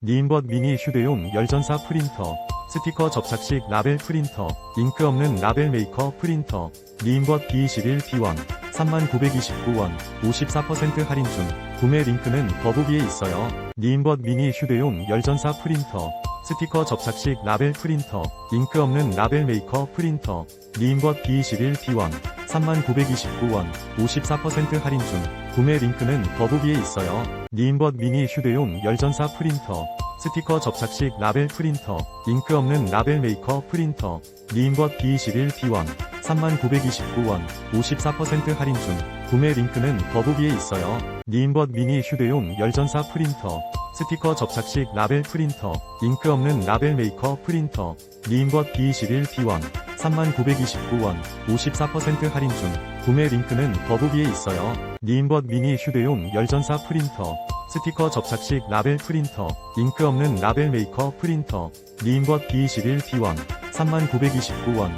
니인벗 미니 휴대용 열전사 프린터, 스티커 접착식 라벨 프린터, 잉크 없는 라벨 메이커 프린터, 니인벗 B21 B1, 3929원, 54% 할인 중, 구매 링크는 더보기에 있어요. 니인벗 미니 휴대용 열전사 프린터, 스티커 접착식 라벨 프린터, 잉크 없는 라벨 메이커 프린터, 니인벗 B21 B1, 3929원, 54% 할인 중, 구매 링크는 더보기에 있어요. 니인벗 미니 휴대용 열전사 프린터, 스티커 접착식 라벨 프린터, 잉크 없는 라벨 메이커 프린터, 니인벗 B21 B1, 3929원, 54% 할인 중, 구매 링크는 더보기에 있어요. 니인벗 미니 휴대용 열전사 프린터, 스티커 접착식 라벨 프린터, 잉크 없는 라벨 메이커 프린터, 니인벗 B21 B1, 3929원, 54% 할인 중, 구매 링크는 더보기에 있어요. 니인벗 미니 휴대용 열전사 프린터, 스티커 접착식 라벨 프린터, 잉크 없는 라벨 메이커 프린터, 니인벗 B21 B1, 3929원,